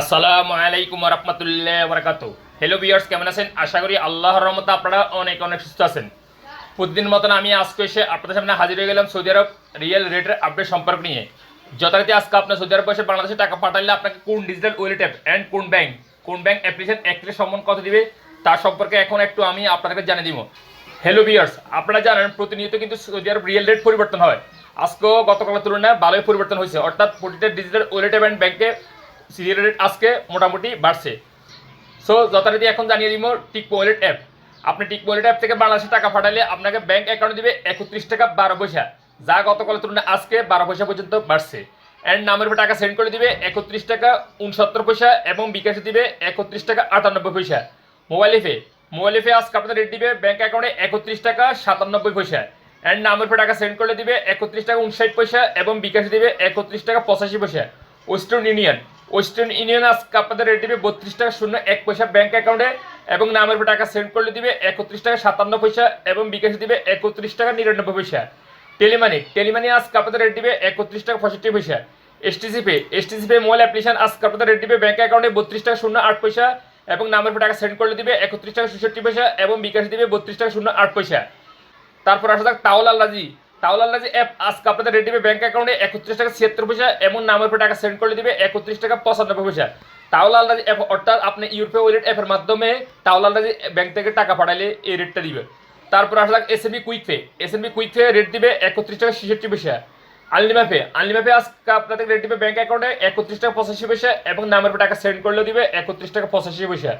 আসসালামু আলাইকুম রহমতুল্লাহ বরকাত হ্যালো বিয়ার্স কেমন আছেন? আশা করি আল্লাহর রহমতে আপনারা অনেক অনেক সুস্থ আছেন। প্রতিদিন মতন আমি আজকে এসে আপনাদের সামনে হাজির হয়ে গেলাম সৌদি আরব রিয়েল রেটের আপডেট সম্পর্ক নিয়ে। যথারীতি আজকে আপনার সৌদি আরব বসে বাংলাদেশে টাকা পাঠালে আপনাকে কোন ডিজিটাল ওয়ালেট অ্যাপ অ্যান্ড কোন ব্যাংক কোন ব্যাংক অ্যাপ্লিকেশন একটি সম্মান কত দিবে, তার সম্পর্কে এখন একটু আমি আপনাদেরকে জানিয়ে দিব। হ্যালো বিয়ার্স আপনারা জানেন প্রতিনিয়ত কিন্তু সৌদি আরব রিয়েল রেট পরিবর্তন হয়। আজকেও গতকালের তুলনায় ভালোই পরিবর্তন হয়েছে। অর্থাৎ প্রতিটা ডিজিটাল ওয়ালেট অ্যান্ড ব্যাংকে সিরিয়াল রেট আজকে মোটামুটি বাড়ছে। সো যথারীতি এখন জানিয়ে দিব টিক ওয়ালেট অ্যাপ আপনি টিক ওয়ালেট অ্যাপ থেকে বাংলাদেশে টাকা পাঠালে আপনাকে ব্যাংক অ্যাকাউন্টে দিবে একত্রিশ টাকা বারো পয়সা, যা গতকালের তুলনায় আজকে বারো পয়সা পর্যন্ত বাড়ছে। অ্যান্ড নামের উপর টাকা সেন্ড করে দিবে একত্রিশ টাকা উনসত্তর পয়সা এবং বিকাশে দিবে একত্রিশ টাকা আটানব্বই পয়সা। মোবাইল এফে মোবাইল এফে আজকে আপনাদের রেট দিবে ব্যাংক অ্যাকাউন্টে একত্রিশ টাকা সাতানব্বই পয়সা। অ্যান্ড নামের উপর টাকা সেন্ড করে দিবে একত্রিশ টাকা উনষাট পয়সা এবং বিকাশে দিবে একত্রিশ টাকা পঁচাশি পয়সা। ওয়েস্টার্ন ইউনিয়ন ওয়েস্টার্ন ইউনিয়ন আজকে আপনাদের রেট দিবে বত্রিশ টাকা শূন্য, এক পয়সা ব্যাঙ্ক অ্যাকাউন্টে এবং নামের উপর টাকা সেন্ড করলে দিবে একত্রিশ টাকা সাতান্ন পয়সা এবং বিকাশে দিবে একত্রিশ টাকা নিরানব্বই পয়সা। টেলিমানি টেলিমানি আজকে আপনাদের রেট দিবে একত্রিশ টাকা পঁয়ষট্টি পয়সা। STC pay STC pay mobile application আজকে আপনাদের রেট দিবে ব্যাঙ্ক অ্যাকাউন্টে বত্রিশ টাকা শূন্য, আট পয়সা এবং নামের উপর টাকা সেন্ড করলে দিবে একত্রিশ টাকা ছেষট্টি পয়সা এবং বিকাশে দিবে বত্রিশ টাকা শূন্য, আট পয়সা। তারপর আসা যাক তাওল আল্লাজি তাওল আল্লাজি অ্যাপ আজকে আপনাদের রেট দিবে ব্যাংক অ্যাকাউন্টে একত্রিশ টাকা ছিয়াত্তর পয়সা এবং নামের উপর টাকা সেন্ড করে দিবে, একত্রিশ টাকা পঁচানব্বই পয়সা। তাওল আল্লাজি অ্যাপ অর্থাৎ আপনি ইউরোপে ওয়ালেট অ্যাপের মাধ্যমে তাওল আল্লাজি ব্যাংক থেকে টাকা পাঠালে এই রেটটা দিবে। তারপর আসা যাক SMB quick pay SMB quick pay rate দিবে একত্রিশ টাকা ছেষট্টি পয়সা। আনলিমা পে আজকে আপনাদের রেট দিবে ব্যাংক অ্যাকাউন্টে একত্রিশ টাকা পঁচাশি পয়সা এবং নামের উপর টাকা সেন্ড করলেও দিবে একত্রিশ টাকা পঁচাশি পয়সা।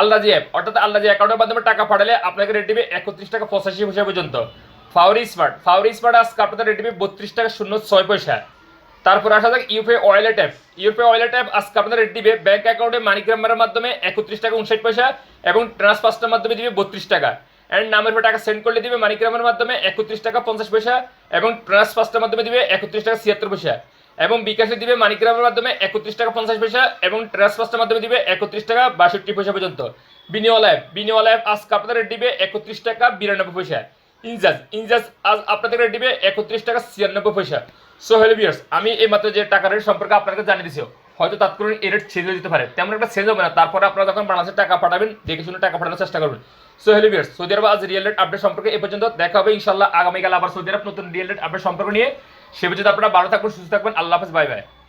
আল্লাজি অ্যাপ অর্থাৎ আল্লাজি অ্যাকাউন্টের মাধ্যমে টাকা পাঠালে আপনাকে রেট দিবে একত্রিশ টাকা পঁচাশি পয়সা পর্যন্ত। ফাউরি স্মার্ট ফাউরি স্মার্ট আজকে আপনাদের দিবে বত্রিশ টাকা শূন্য ছয় পয়সা। তারপর আসা যাক UPay wallet app. UPay wallet app আজকে আপনাদের রেট দিবে ব্যাংক অ্যাকাউন্টে মানিগ্রামের মাধ্যমে একত্রিশ টাকা উনষাট পয়সা এবং ট্রান্সফার্সটার মাধ্যমে দিবে বত্রিশ টাকা। অ্যান্ড নামের উপর টাকা সেন্ড করলে দিবে মানিগ্রামের মাধ্যমে একত্রিশ টাকা পঞ্চাশ পয়সা এবং ট্রান্সফার্সটার মাধ্যমে দিবে একত্রিশ টাকা ছিয়াত্তর পয়সা এবং বিকাশে দিবে মানিগ্রামের মাধ্যমে একত্রিশ টাকা পঞ্চাশ পয়সা এবং ট্রান্সফার্সটার মাধ্যমে দিবে একত্রিশ টাকা বাষট্টি পয়সা পর্যন্ত। বিনিয়োগ অ্যাপ। বিনিয়োগ অ্যাপ আজকে আপনাদের রেট দিবে একত্রিশ টাকা বিরানব্বই পয়সা। ইনজাজ ইনজাজ আজ আপনাদের দিবে একত্রিশ টাকা ছিয়ানব্বই পয়সা। সো হেলো বিয়ার্স আমি এই মাত্র যে টাকা রেট সম্পর্কে আপনাকে জানিয়ে দিছি, হয়তো তাৎক্ষণিক এই রেট হয়ে যেতে পারে। তেমন একটা চেঞ্জ হবে না, তারপরে আপনারা যখন বাংলাদেশে টাকা পাঠাবেন, দেখে শুনে টাকা পাঠানোর চেষ্টা করবেন। সো হেলো বিয়ার্স সৌদি আরব আজ রিয়েল রেট আপডেট সম্পর্কে এ পর্যন্ত দেখা হবে ইনশাল্লাহ আগামীকাল আবার সৌদি আরব নতুন রিয়েল রেট আপডেট সম্পর্ক নিয়ে। সে পর্যন্ত আপনারা ভালো থাকবেন, সুস্থ থাকবেন, আল্লাহ হাফেজ বাই বাই